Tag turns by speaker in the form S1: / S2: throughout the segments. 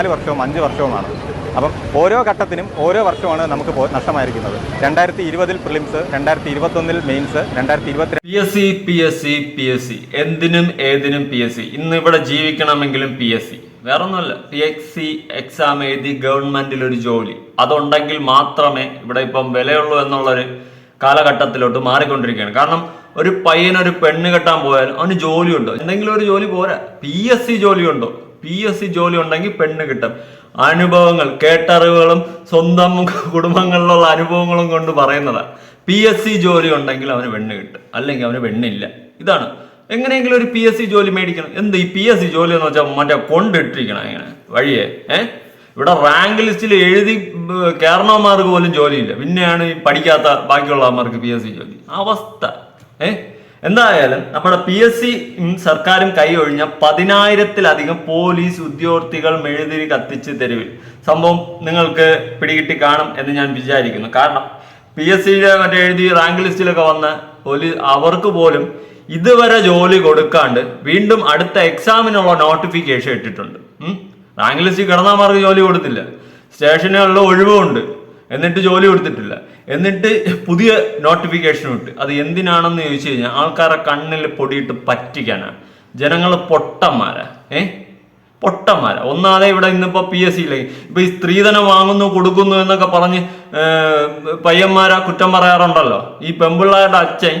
S1: നാല് വർഷവും അഞ്ച് വർഷവുമാണ്. അപ്പം ഓരോ ഘട്ടത്തിനും ഓരോ വർഷമാണ് നമുക്ക് നഷ്ടമായിരിക്കുന്നത്. രണ്ടായിരത്തി ഇരുപതിൽ പ്രിലിംസ് രണ്ടായിരത്തി ഇരുപത്തൊന്നിൽ മെയിൻസ് രണ്ടായിരത്തി ഇരുപത്തി
S2: P S C P S C P S C എന്തിനും ഏതിനും പി എസ് സി ഇന്ന് ഇവിടെ ജീവിക്കണമെങ്കിലും P S C P S C exam എഴുതി ഗവൺമെന്റിൽ ഒരു ജോലി. അതുണ്ടെങ്കിൽ മാത്രമേ ഇവിടെ ഇപ്പം വിലയുള്ളൂ എന്നുള്ളൊരു കാലഘട്ടത്തിലോട്ട് മാറിക്കൊണ്ടിരിക്കുകയാണ്. കാരണം ഒരു പയ്യനൊരു പെണ്ണ് കെട്ടാൻ പോയാൽ അവന് ജോലിയുണ്ടോ? എന്തെങ്കിലും ഒരു ജോലി പോരാ. പി എസ് സി ജോലിയുണ്ടോ? പി എസ് സി ജോലി ഉണ്ടെങ്കിൽ പെണ്ണ് കിട്ടും. അനുഭവങ്ങൾ കേട്ടറിവുകളും സ്വന്തം കുടുംബങ്ങളിലുള്ള അനുഭവങ്ങളും കൊണ്ട് പറയുന്നതാണ് പി എസ് സി ജോലി ഉണ്ടെങ്കിൽ അവന് പെണ്ണ് കിട്ടും. അല്ലെങ്കിൽ അവന് പെണ്ണില്ല. ഇതാണ്. എങ്ങനെയെങ്കിലും ഒരു പി എസ് സി ജോലി മേടിക്കണം. എന്ത് ഈ പി എസ് സി ജോലി എന്ന് വെച്ചാൽ മറ്റേ കൊണ്ടിട്ടിരിക്കണം ഇങ്ങനെ വഴിയെ ഏഹ് ഇവിടെ റാങ്ക് ലിസ്റ്റിൽ എഴുതി കേരളമാർക്ക് പോലും ജോലിയില്ല. പിന്നെയാണ് ഈ പഠിക്കാത്ത ബാക്കിയുള്ളവന്മാർക്ക് പി എസ് സി ജോലി. അവസ്ഥ ഏ? എന്തായാലും നമ്മുടെ പി എസ് സി സർക്കാരും കൈ ഒഴിഞ്ഞ പതിനായിരത്തിലധികം പോലീസ് ഉദ്യോഗസ്ഥികൾ മെഴുതിരി കത്തിച്ച് തെരുവിൽ. സംഭവം നിങ്ങൾക്ക് പിടികിട്ടി കാണും എന്ന് ഞാൻ വിചാരിക്കുന്നു. കാരണം പി എസ് സിയുടെ മറ്റേ എഴുതി റാങ്ക് ലിസ്റ്റിലൊക്കെ വന്ന പോലീസ് അവർക്ക് പോലും ഇതുവരെ ജോലി കൊടുക്കാണ്ട് വീണ്ടും അടുത്ത എക്സാമിനുള്ള നോട്ടിഫിക്കേഷൻ ഇട്ടിട്ടുണ്ട്. റാങ്ക് ലിസ്റ്റിൽ കിടന്നാൽ മാർക്ക് ജോലി കൊടുത്തില്ല. സ്റ്റേഷനുകളിൽ ഒഴിവുണ്ട്. എന്നിട്ട് ജോലി കൊടുത്തിട്ടില്ല. എന്നിട്ട് പുതിയ നോട്ടിഫിക്കേഷൻ ഇട്ട്. അത് എന്തിനാണെന്ന് ചോദിച്ചു കഴിഞ്ഞാൽ ആൾക്കാരെ കണ്ണിൽ പൊടിയിട്ട് പറ്റിക്കാനാണ് ജനങ്ങൾ പൊട്ടന്മാരാ. ഏ? പൊട്ടന്മാരാ. ഒന്നാതെ ഇവിടെ ഇന്നിപ്പോ പി എസ് സിയിലേക്ക് ഇപ്പൊ ഈ സ്ത്രീധനം വാങ്ങുന്നു കൊടുക്കുന്നു എന്നൊക്കെ പറഞ്ഞ് പയ്യന്മാരാ കുറ്റം പറയാറുണ്ടല്ലോ. ഈ പെമ്പിള്ളാരുടെ അച്ഛൻ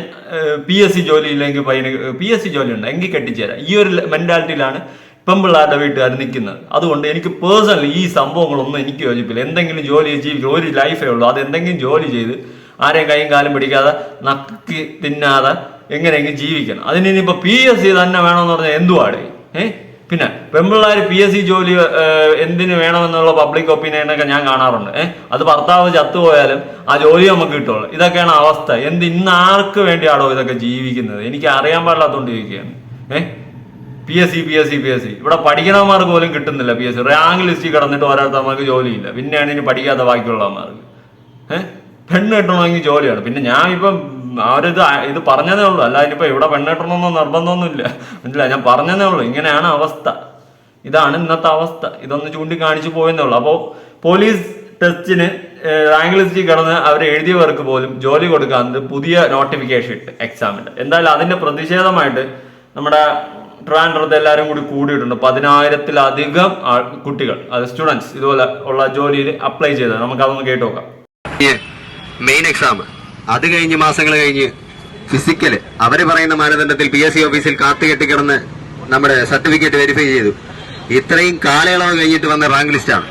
S2: പി എസ് സി ജോലി ഇല്ലെങ്കിൽ പയ്യന് പി എസ് സി ജോലി ഉണ്ട്. എങ്കിൽ കെട്ടിച്ചേരാം. ഈ ഒരു മെന്റാലിറ്റിയിലാണ് പെമ്പിള്ളാരുടെ വീട്ടുകാർ നിൽക്കുന്നത് അതുകൊണ്ട് എനിക്ക് പേഴ്സണലി ഈ സംഭവങ്ങളൊന്നും എനിക്ക് യോജിപ്പില്ല. എന്തെങ്കിലും ജോലി ജീവിക്കുക ഒരു ലൈഫേ ഉള്ളൂ. അത് എന്തെങ്കിലും ജോലി ചെയ്ത് ആരെയും കൈയും കാലും പിടിക്കാതെ നക്കി തിന്നാതെ എങ്ങനെയെങ്കിലും ജീവിക്കണം. അതിന് ഇനിയിപ്പോൾ പി എസ് സി തന്നെ വേണമെന്ന് പറഞ്ഞാൽ എന്തുവാട്? ഏഹ് പിന്നെ പെമ്പിള്ളാർ പി എസ് സി ജോലി എന്തിനു വേണമെന്നുള്ള പബ്ലിക് ഒപ്പീനിയനൊക്കെ ഞാൻ കാണാറുണ്ട്. ഏഹ് അത് ഭർത്താവ് ചത്തുപോയാലും ആ ജോലി നമുക്ക് കിട്ടുള്ളൂ. ഇതൊക്കെയാണ് അവസ്ഥ. എന്ത് ഇന്ന് ആർക്ക് വേണ്ടിയാണോ ഇതൊക്കെ ജീവിക്കുന്നത്? എനിക്ക് അറിയാൻ പാടില്ലാത്തതുകൊണ്ട് ചോദിക്കുകയാണ് ഏഹ് P S C P S C P S C ഇവിടെ പഠിക്കണമാർക്ക് പോലും കിട്ടുന്നില്ല പി എസ് സി റാങ്ക് ലിസ്റ്റിൽ കിടന്നിട്ട് ഓരോരുത്തർക്ക് ജോലിയില്ല. പിന്നെയാണ് ഇനി പഠിക്കാത്ത ബാക്കിയുള്ളവന്മാർക്ക്. ഏഹ് പെണ്ണ് കിട്ടണമെങ്കിൽ ജോലിയാണ്. പിന്നെ ഞാൻ ഇപ്പം അവരിത് ഇത് പറഞ്ഞതേ ഉള്ളൂ. അല്ല ഇനിയിപ്പോ ഇവിടെ പെണ്ണ് കിട്ടണമെന്നോ നിർബന്ധമൊന്നുമില്ല. മനസ്സിലായി? ഞാൻ പറഞ്ഞതേ ഉള്ളൂ. ഇങ്ങനെയാണ് അവസ്ഥ. ഇതാണ് ഇന്നത്തെ അവസ്ഥ. ഇതൊന്ന് ചൂണ്ടിക്കാണിച്ചു പോയെന്നേ ഉള്ളൂ. അപ്പോൾ പോലീസ് ടെസ്റ്റിന് റാങ്ക് ലിസ്റ്റിൽ കിടന്ന് അവർ എഴുതിയവർക്ക് പോലും ജോലി കൊടുക്കാത്തത് പുതിയ നോട്ടിഫിക്കേഷൻ ഇട്ട് എക്സാമിന്റെ എന്തായാലും അതിന്റെ പ്രതിഷേധമായിട്ട് നമ്മുടെ ട്രാൻഡ്രത്ത് എല്ലാവരും കൂടി കൂടിയിട്ടുണ്ട്. പതിനായിരത്തിലധികം കുട്ടികൾ അത് സ്റ്റുഡൻസ് ഇതുപോലെ ഉള്ള ജോലിയിൽ അപ്ലൈ ചെയ്തത്. നമുക്ക് അതൊന്ന് കേട്ട് നോക്കാം.
S3: മെയിൻ എക്സാം അത് കഴിഞ്ഞ് മാസങ്ങൾ കഴിഞ്ഞ് ഫിസിക്കൽ അവർ പറയുന്ന മാനദണ്ഡത്തിൽ പി എസ് സി ഓഫീസിൽ കാത്തുകെട്ടി കിടന്ന് നമ്മുടെ സർട്ടിഫിക്കറ്റ് വെരിഫൈ ചെയ്തു. ഇത്രയും കാലയളവ് കഴിഞ്ഞിട്ട് വന്ന റാങ്ക് ലിസ്റ്റാണ്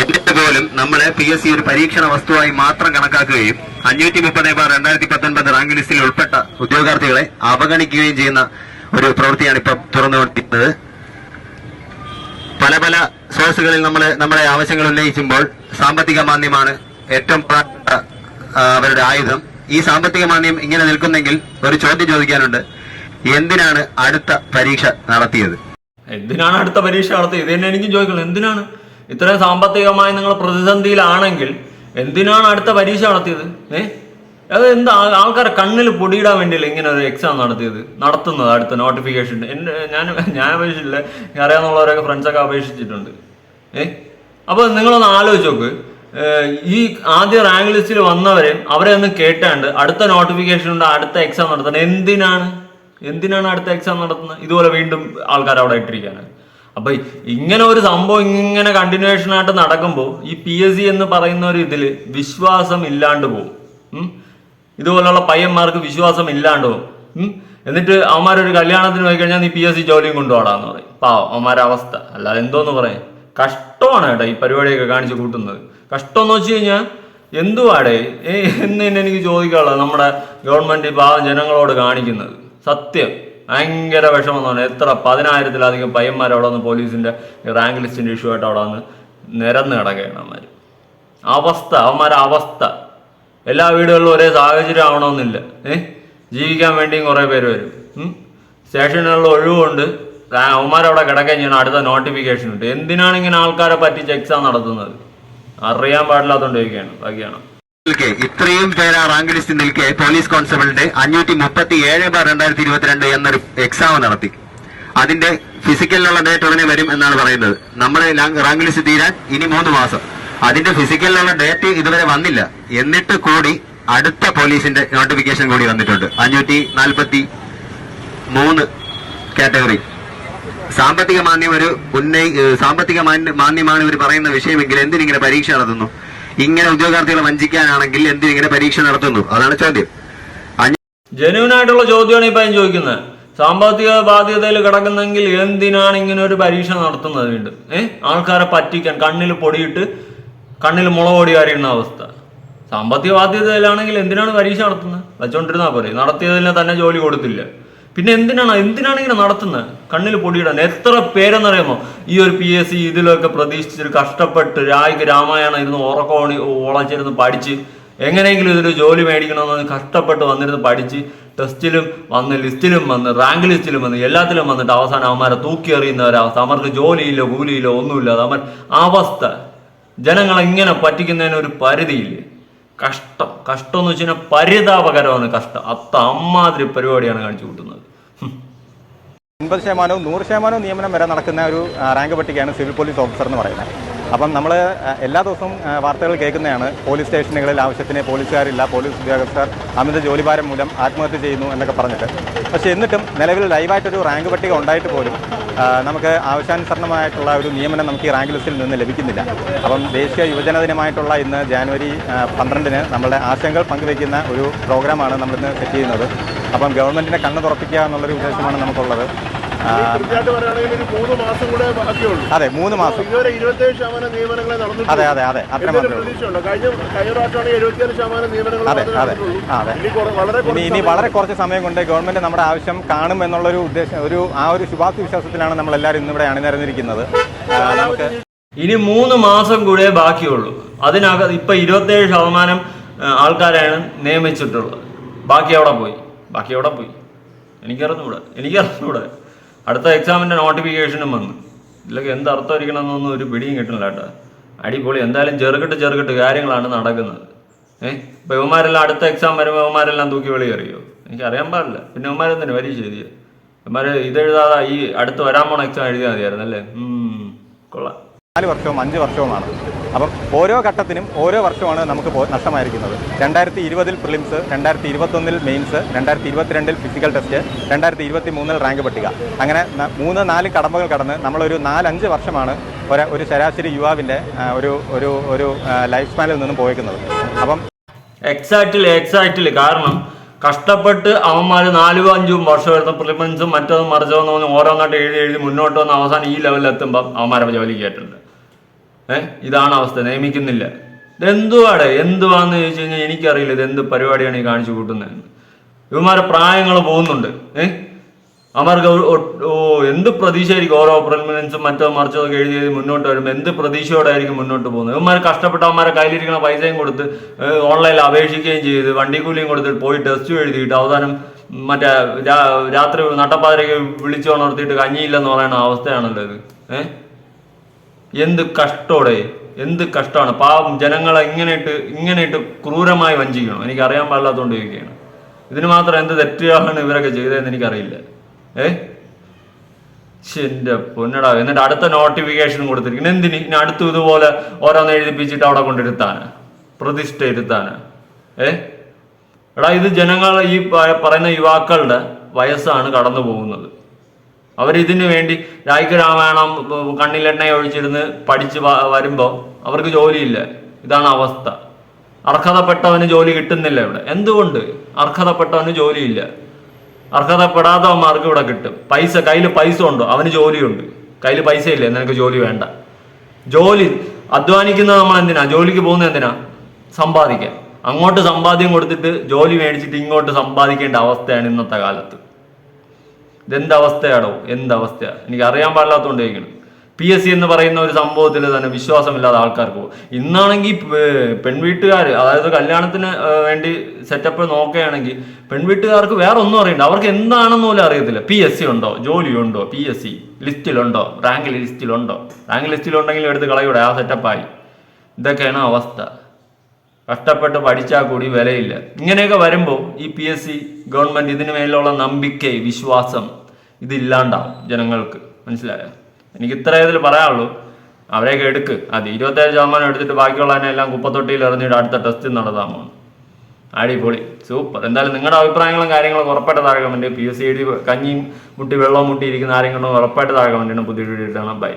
S3: എന്നിട്ട് പോലും നമ്മളെ പി എസ് സി ഒരു പരീക്ഷണ വസ്തുവായി മാത്രം കണക്കാക്കുകയും അഞ്ഞൂറ്റി മുപ്പത് ബാർ രണ്ടായിരത്തി പത്തൊൻപത് റാങ്ക് ലിസ്റ്റിൽ ഉൾപ്പെട്ട ഉദ്യോഗാർത്ഥികളെ അവഗണിക്കുകയും ചെയ്യുന്ന ഒരു പ്രവൃത്തിയാണ് ഇപ്പം തുറന്നുകൊണ്ടിരിക്കുന്നത്. പല പല സോഴ്സുകളിൽ നമ്മൾ നമ്മുടെ ആവശ്യങ്ങൾ ഉന്നയിക്കുമ്പോൾ സാമ്പത്തിക മാന്ദ്യമാണ് ഏറ്റവും അവരുടെ ആയുധം. ഈ സാമ്പത്തിക മാന്യം ഇങ്ങനെ നിൽക്കുന്നെങ്കിൽ ഒരു ചോദ്യം ചോദിക്കാനുണ്ട്. എന്തിനാണ് അടുത്ത പരീക്ഷ നടത്തിയത്?
S2: എന്തിനാണ് അടുത്ത പരീക്ഷ നടത്തിയത്? ഇത് തന്നെ എനിക്കും ചോദിക്കണം. എന്തിനാണ്? ഇത്രയും സാമ്പത്തികമായി നിങ്ങൾ പ്രതിസന്ധിയിലാണെങ്കിൽ എന്തിനാണ് അടുത്ത പരീക്ഷ നടത്തിയത്? ഏ? അത് എന്താ ആൾക്കാരെ കണ്ണിൽ പൊടിയിടാൻ വേണ്ടിയല്ല ഇങ്ങനെ ഒരു എക്സാം നടത്തിയത്? നടത്തുന്നത് അടുത്ത നോട്ടിഫിക്കേഷൻ എന്റെ ഞാൻ ഞാൻ അപേക്ഷിച്ചില്ല അറിയാവുന്നവരൊക്കെ ഫ്രണ്ട്സൊക്കെ അപേക്ഷിച്ചിട്ടുണ്ട്. ഏ? അപ്പൊ നിങ്ങളൊന്ന് ആലോചിച്ച് നോക്ക്. ഈ ആദ്യ റാങ്ക് ലിസ്റ്റിൽ വന്നവരെ അവരെ ഒന്ന് കേട്ടാണ്ട് അടുത്ത നോട്ടിഫിക്കേഷൻ ഉണ്ട് അടുത്ത എക്സാം നടത്തണം എന്തിനാണ്? എന്തിനാണ് അടുത്ത എക്സാം നടത്തുന്നത്? ഇതുപോലെ വീണ്ടും ആൾക്കാർ അവിടെ ഇട്ടിരിക്കാണ് അപ്പൊ ഇങ്ങനെ ഒരു സംഭവം ഇങ്ങനെ കണ്ടിന്യൂവേഷൻ ആയിട്ട് നടക്കുമ്പോൾ ഈ പി എസ് സി എന്ന് പറയുന്ന ഒരു ഇതിൽ വിശ്വാസം ഇല്ലാണ്ട് പോകും. ഇതുപോലുള്ള പയ്യന്മാർക്ക് വിശ്വാസം ഇല്ലാണ്ടോ എന്നിട്ട് അവന്മാരൊരു കല്യാണത്തിന് പോയി കഴിഞ്ഞാൽ നീ പി എസ് സി ജോലിയും കൊണ്ടുപോടാന്ന് പറയും. പാവം അവന്മാരുടെ അവസ്ഥ. അല്ലാതെ എന്തോന്ന് പറയാം കഷ്ടമാണ് കേട്ടോ ഈ പരിപാടിയൊക്കെ കാണിച്ചു കൂട്ടുന്നത്. കഷ്ടം എന്ന് വെച്ച് കഴിഞ്ഞാൽ എന്തുവാടേ? ഏ എന്ന് തന്നെ എനിക്ക് ചോദിക്കാനുള്ളത് നമ്മുടെ ഗവൺമെന്റ് പാവം ജനങ്ങളോട് കാണിക്കുന്നത്. സത്യം. ഭയങ്കര വിഷമം എന്ന് പറഞ്ഞാൽ എത്ര പതിനായിരത്തിലധികം പയ്യന്മാർ അവിടെ വന്ന് പോലീസിന്റെ റാങ്ക് ലിസ്റ്റിന്റെ ഇഷ്യൂ ആയിട്ട് അവിടെ വന്ന് നിരന്ന് കിടക്കുകയാണ് അവന്മാർ അവസ്ഥ അവന്മാരുടെ അവസ്ഥ. എല്ലാ വീടുകളിലും ഒരേ സാഹചര്യം ആവണമെന്നില്ല. ഏഹ് ജീവിക്കാൻ വേണ്ടിയും കുറേ പേര് വരും. സ്റ്റേഷനുകളിൽ ഒഴിവുണ്ട്. അവന്മാരവിടെ കിടക്കാൻ ചെയ്യണം. അടുത്ത നോട്ടിഫിക്കേഷൻ ഉണ്ട്. എന്തിനാണ് ഇങ്ങനെ ആൾക്കാരെ പറ്റിച്ച് എക്സാം നടത്തുന്നത്? അറിയാൻ പാടില്ലാത്തോണ്ട് ചോദിക്കുകയാണ്. ബാക്കിയാണ്.
S3: ഇത്രയും പേര് റാങ്ക് ലിസ്റ്റിൽ നിൽക്കെ. പോലീസ് കോൺസ്റ്റബിളിന്റെ അഞ്ഞൂറ്റി മുപ്പത്തി ഏഴ് ബാർ രണ്ടായിരത്തി ഇരുപത്തിരണ്ട് എന്നൊരു എക്സാം നടത്തി. അതിന്റെ ഫിസിക്കലിലുള്ള ഡേറ്റ് ഉടനെ വരും എന്നാണ് പറയുന്നത്. നമ്മളെ റാങ്ക് ലിസ്റ്റ് തീരാൻ ഇനി മൂന്ന് മാസം. അതിന്റെ ഫിസിക്കലിലുള്ള ഡേറ്റ് ഇതുവരെ വന്നില്ല. എന്നിട്ട് കൂടി അടുത്ത പോലീസിന്റെ നോട്ടിഫിക്കേഷൻ കൂടി വന്നിട്ടുണ്ട്. അഞ്ഞൂറ്റി നാൽപ്പത്തി മൂന്ന് കാറ്റഗറി സാമ്പത്തിക മാന്യം ഒരു ഉന്നയി സാമ്പത്തിക മാന്യ- മാന്യമാണ് ഇവർ പറയുന്ന വിഷയമെങ്കിൽ എന്തിനിങ്ങനെ പരീക്ഷ നടത്തുന്നു? ഇങ്ങനെ ഉദ്യോഗാർത്ഥികളെ വഞ്ചിക്കാനാണെങ്കിൽ എന്തിനിങ്ങനെ പരീക്ഷ നടത്തുന്നു? അതാണ് ചോദ്യം.
S2: ജനുവിനായിട്ടുള്ള ചോദ്യമാണ് ഇപ്പം ചോദിക്കുന്നത്. സാമ്പത്തിക ബാധ്യതയിൽ കിടക്കുന്നെങ്കിൽ എന്തിനാണ് ഇങ്ങനെ ഒരു പരീക്ഷ നടത്തുന്നത് വീണ്ടും? ഏഹ് ആൾക്കാരെ പറ്റിക്കാൻ കണ്ണിൽ പൊടിയിട്ട് കണ്ണിൽ മുളക് പൊടി അറിയുന്ന അവസ്ഥ. സാമ്പത്തിക ബാധ്യതയിലാണെങ്കിൽ എന്തിനാണ് പരീക്ഷ നടത്തുന്നത്? വെച്ചോണ്ടിരുന്നാ പോരെ. നടത്തിയതിനെ തന്നെ ജോലി കൊടുത്തില്ല. പിന്നെ എന്തിനാണ് എന്തിനാണ് ഇങ്ങനെ നടത്തുന്നത്? കണ്ണിൽ പൊടിയിടാൻ എത്ര പേരെന്നറിയാമോ? ഈ ഒരു പി എസ് സി ഇതിലൊക്കെ പ്രതീക്ഷിച്ചിട്ട് കഷ്ടപ്പെട്ട് രായിക്ക് രാമായണം ഇരുന്ന് ഉറക്കോണി ഉളച്ചിരുന്ന് പഠിച്ച് എങ്ങനെയെങ്കിലും ഇതൊരു ജോലി മേടിക്കണമെന്ന് കഷ്ടപ്പെട്ട് വന്നിരുന്ന് പഠിച്ച് ടെസ്റ്റിലും വന്ന് ലിസ്റ്റിലും വന്ന് റാങ്ക് ലിസ്റ്റിലും വന്ന് എല്ലാത്തിലും വന്നിട്ട് അവസാനം അവന്മാരെ തൂക്കി എറിയുന്ന ഒരവസ്ഥ അവർക്ക് ജോലിയില്ല കൂലിയില്ല ഒന്നുമില്ല. അവൻ അവസ്ഥ. ജനങ്ങളെ ഇങ്ങനെ പറ്റിക്കുന്നതിന് ഒരു പരിധിയില്ലേ? കഷ്ടം. കഷ്ടം എന്ന് വെച്ച് കഴിഞ്ഞാൽ പരിതാപകരമാണ് കഷ്ടം. അത്ത അമ്മാതിരി പരിപാടിയാണ് കാണിച്ചു കൂട്ടുന്നത്.
S1: എൺപത് ശതമാനവും നൂറ് ശതമാനവും നിയമനം വരെ നടക്കുന്ന ഒരു റാങ്ക് പട്ടികയാണ് സിവിൽ പോലീസ് ഓഫീസർ എന്ന് പറയുന്നത്. അപ്പം നമ്മൾ എല്ലാ ദിവസവും വാർത്തകൾ കേൾക്കുന്നതാണ്. പോലീസ് സ്റ്റേഷനുകളിൽ ആവശ്യത്തിന് പോലീസുകാരില്ല പോലീസ് ഉദ്യോഗസ്ഥർ അമിത ജോലിഭാരം മൂലം ആത്മഹത്യ ചെയ്യുന്നു എന്നൊക്കെ പറഞ്ഞിട്ട്. പക്ഷേ എന്നിട്ടും നിലവിൽ ലൈവായിട്ടൊരു റാങ്ക് പട്ടിക ഉണ്ടായിട്ട് പോലും നമുക്ക് ആവശ്യാനുസരണമായിട്ടുള്ള ഒരു നിയമനം നമുക്ക് ഈ റാങ്ക് ലിസ്റ്റിൽ നിന്ന് ലഭിക്കുന്നില്ല. അപ്പം ദേശീയ യുവജന ദിനമായിട്ടുള്ള ഇന്ന് ജാനുവരി പന്ത്രണ്ടിന് നമ്മളുടെ ആശങ്കകൾ പങ്കുവയ്ക്കുന്ന ഒരു പ്രോഗ്രാമാണ് നമ്മളിന്ന് സെറ്റ് ചെയ്യുന്നത്. അപ്പം ഗവൺമെന്റിനെ കണ്ണു തുറപ്പിക്കുക എന്നുള്ളൊരു ഉദ്ദേശമാണ് നമുക്കുള്ളത്. അതെ മൂന്ന് മാസം. അതെ അതെ അതെ അത്ര
S4: എന്നൊരു
S1: മാത്രമേ ഉള്ളൂ.
S4: കഴിഞ്ഞ കഴിഞ്ഞ പ്രാവശ്യമാണെങ്കിൽ എഴുപത്തിയേഴ് ശതമാനം നിയമനങ്ങൾ
S1: അതെ അതെ അതെ.
S4: ഇനി കുറ- വളരെ
S1: ഇനി
S4: കുറച്ച് സമയം
S1: വളരെ കുറച്ച് സമയം കൊണ്ട് ഗവൺമെന്റ് നമ്മുടെ ആവശ്യം കാണും എന്നുള്ളൊരു ഉദ്ദേശം ഒരു ആ ഒരു ശുഭാപ്തി വിശ്വാസത്തിലാണ് നമ്മൾ എല്ലാവരും ഇന്നിവിടെ അണിനിരന്നിരിക്കുന്നത്. ആ, നമുക്ക്
S2: ഇനി മൂന്ന് മാസം കൂടെ ബാക്കിയുള്ളൂ. അതിനകത്ത് ഇപ്പൊ ഇരുപത്തേഴ് ശതമാനം ആൾക്കാരാണ് നിയമിച്ചിട്ടുള്ളത്. ബാക്കി അവിടെ പോയി. ബാക്കി അവിടെ പോയി. എനിക്കറിഞ്ഞൂടെ. എനിക്കറിഞ്ഞൂടെ. അടുത്ത എക്സാമിന്റെ നോട്ടിഫിക്കേഷനും വന്നു. ഇതിലൊക്കെ എന്ത് അർത്ഥമായിരിക്കണമെന്നൊന്നും ഒരു പിടിയും കിട്ടണില്ല കേട്ടോ. അടിപൊളി. എന്തായാലും ചെറുകിട്ട് ചെറുകിട്ട് കാര്യങ്ങളാണ് നടക്കുന്നത്. ഏഹ് ഇപ്പം ഇവന്മാരെല്ലാം അടുത്ത എക്സാം വരുമ്പോൾ ഇവന്മാരെല്ലാം തൂക്കി വെളി അറിയോ എനിക്ക് അറിയാൻ പാടില്ല. പിന്നെ ഇവന്മാരെന്തിനു പരീക്ഷ എഴുതിയത് ഇവന്മാർ ഇതെഴുതാതെ ഈ അടുത്ത് വരാൻ പോണ എക്സാം എഴുതിയാൽ മതിയായിരുന്നു അല്ലേ? കൊള്ളാം.
S1: നാല് വർഷവും അഞ്ച് വർഷവുമാണ്. അപ്പം ഓരോ ഘട്ടത്തിനും ഓരോ വർഷമാണ് നമുക്ക് നഷ്ടമായിരിക്കുന്നത്. രണ്ടായിരത്തി ഇരുപതിൽ പ്രിലിംസ് രണ്ടായിരത്തി ഇരുപത്തൊന്നിൽ മെയിൻസ് രണ്ടായിരത്തി ഇരുപത്തിരണ്ടിൽ ഫിസിക്കൽ ടെസ്റ്റ് രണ്ടായിരത്തി ഇരുപത്തി മൂന്നിൽ റാങ്ക് പട്ടിക. അങ്ങനെ മൂന്ന് നാല് കടമ്പകൾ കടന്ന് നമ്മളൊരു നാലഞ്ച് വർഷമാണ് ഒരു ഒരു ശരാശരി യുവാവിന്റെ ഒരു ഒരു ഒരു ലൈഫ് സ്പാനിൽ നിന്നും പോയേക്കുന്നത്. അപ്പം
S2: എക്സാക്റ്റിൽ എക്സാക്റ്റിൽ കാരണം കഷ്ടപ്പെട്ട് അവന്മാർ നാലും അഞ്ചും വർഷം പ്രിലിമൻസും മറ്റൊന്നും മറിച്ചതെന്ന് പറഞ്ഞ് ഓരോന്നായിട്ട് എഴുതി എഴുതി മുന്നോട്ട് വന്ന് അവസാനം ഈ ലെവലിൽ എത്തുമ്പം അവന്മാരെ ജോലി കയറ്റുണ്ട് ഏഹ് ഇതാണ് അവസ്ഥ. നിയമിക്കുന്നില്ല. ഇതെന്തുവാടെ? എന്തുവാന്ന് ചോദിച്ചു കഴിഞ്ഞാൽ എനിക്കറിയില്ല ഇത് എന്ത് പരിപാടിയാണ് ഈ കാണിച്ചു കൂട്ടുന്നതെന്ന്. ഇവന്മാരെ പ്രായങ്ങൾ പോകുന്നുണ്ട്. ഏഹ് അവർക്ക് ഓ എന്ത് പ്രതീക്ഷയായിരിക്കും ഓരോ പ്രിലിമിനൻസും മറ്റോ മറിച്ചോ ഒക്കെ എഴുതി മുന്നോട്ട് വരുമ്പോൾ എന്ത് പ്രതീക്ഷയോടെ ആയിരിക്കും മുന്നോട്ട് പോകുന്നത്? ഇവന്മാർ കഷ്ടപ്പെട്ട അവന്മാരെ കയ്യിലിരിക്കുന്ന പൈസയും കൊടുത്ത് ഓൺലൈനിൽ അപേക്ഷിക്കുകയും ചെയ്ത് വണ്ടി കൂലിയും കൊടുത്തിട്ട് പോയി ടെസ്റ്റ് എഴുതിയിട്ട് അവസാനം മറ്റേ രാത്രി നട്ടപ്പാതിരയ്ക്ക് വിളിച്ചു ഉണർത്തിയിട്ട് കഞ്ഞിയില്ലെന്ന് പറയുന്ന അവസ്ഥയാണല്ലോ ഇത്. ഏഹ് എന്ത് കഷ്ടോടെ എന്ത് കഷ്ടമാണ്. പാവം ജനങ്ങളെ ഇങ്ങനെയിട്ട് ഇങ്ങനെയിട്ട് ക്രൂരമായി വഞ്ചിക്കണം. എനിക്ക് അറിയാൻ പാടില്ലാത്തതുകൊണ്ട് ചോദിക്കുകയാണ് ഇതിന് മാത്രം എന്ത് തെറ്റുകയാണ് ഇവരൊക്കെ ചെയ്തതെന്ന് എനിക്കറിയില്ല. ഏ? എന്റെ പൊന്നടാ. എന്നിട്ട് അടുത്ത നോട്ടിഫിക്കേഷൻ കൊടുത്തിരിക്കുന്നു. എന്തിന്? ഇനി അടുത്ത് ഇതുപോലെ ഓരോന്ന് എഴുതിപ്പിച്ചിട്ട് അവിടെ കൊണ്ടിരുത്താന്? പ്രതിഷ്ഠ ഇരുത്താന്? ഏ? എടാ ഇത് ജനങ്ങൾ ഈ പറയുന്ന യുവാക്കളുടെ വയസ്സാണ് കടന്നു പോകുന്നത് അവരിതിനു വേണ്ടി രാജ്യ രാമായണം കണ്ണിലെണ്ണ ഒഴിച്ചിരുന്ന് പഠിച്ച് വരുമ്പോൾ അവർക്ക് ജോലിയില്ല. ഇതാണ് അവസ്ഥ. അർഹതപ്പെട്ടവന് ജോലി കിട്ടുന്നില്ല ഇവിടെ. എന്തുകൊണ്ട്? അർഹതപ്പെട്ടവന് ജോലിയില്ല. അർഹതപ്പെടാത്തവന്മാർക്ക് ഇവിടെ കിട്ടും. പൈസ കയ്യിൽ പൈസ ഉണ്ടോ? അവന് ജോലിയുണ്ട്. കയ്യിൽ പൈസ ഇല്ലേ നിനക്ക് ജോലി വേണ്ട. ജോലി അധ്വാനിക്കുന്നത് നമ്മൾ എന്തിനാ? ജോലിക്ക് പോകുന്നത് എന്തിനാ? സമ്പാദിക്കാൻ. അങ്ങോട്ട് സമ്പാദ്യം കൊടുത്തിട്ട് ജോലി മേടിച്ചിട്ട് ഇങ്ങോട്ട് സമ്പാദിക്കേണ്ട അവസ്ഥയാണ് ഇന്നത്തെ കാലത്ത്. ഇതെന്ത് അവസ്ഥയാണോ എന്ത് അവസ്ഥയാ എനിക്ക് അറിയാൻ പാടില്ലാത്തതുകൊണ്ട് പി എസ് സി എന്ന് പറയുന്ന ഒരു സംഭവത്തിൽ തന്നെ വിശ്വാസമില്ലാത്ത ആൾക്കാർക്ക് പോകും ഇന്നാണെങ്കിൽ പെൺവീട്ടുകാർ അതായത് കല്യാണത്തിന് വേണ്ടി സെറ്റപ്പ് നോക്കുകയാണെങ്കിൽ പെൺവീട്ടുകാർക്ക് വേറെ ഒന്നും അറിയണ്ട. അവർക്ക് എന്താണെന്ന് പോലും അറിയത്തില്ല. പി എസ് സി ഉണ്ടോ? ജോലി ഉണ്ടോ? പി എസ് സി ലിസ്റ്റിലുണ്ടോ? റാങ്ക് ലിസ്റ്റിലുണ്ടോ? റാങ്ക് ലിസ്റ്റിലുണ്ടെങ്കിലും എടുത്ത് കളയൂടെ ആ സെറ്റപ്പായി ഇതൊക്കെയാണ് അവസ്ഥ. കഷ്ടപ്പെട്ട് പഠിച്ചാൽ കൂടി വിലയില്ല. ഇങ്ങനെയൊക്കെ വരുമ്പോൾ ഈ പി എസ് സി ഗവൺമെന്റ് ഇതിനു മേലുള്ള നമ്പിക്ക വിശ്വാസം ഇതില്ലാണ്ടാവും ജനങ്ങൾക്ക്. മനസ്സിലായോ? എനിക്ക് ഇത്ര ഇതിൽ പറയാനുള്ളൂ. അവരെയൊക്കെ എടുക്ക്. അത് ഇരുപത്തേഴ് ശതമാനം എടുത്തിട്ട് ബാക്കിയുള്ളതിനെ എല്ലാം കുപ്പത്തൊട്ടിയിൽ എറിഞ്ഞിട്ട് അടുത്ത ടെസ്റ്റ് നടത്താൻ പോകുന്നു അടിപൊളി. സൂപ്പർ. എന്തായാലും നിങ്ങളുടെ അഭിപ്രായങ്ങളും കാര്യങ്ങളും ഉറപ്പായിട്ട് താഴെ കമന്റ് പി എസ് സി എഴുതി കഞ്ഞിയും മുട്ടി വെള്ളവും മുട്ടി ഇരിക്കുന്ന ആരെങ്കിലും ഉറപ്പായിട്ട് താഴെ കമന്റ് പുതിയ വീഡിയോ ഇട്ടാണ് ബൈ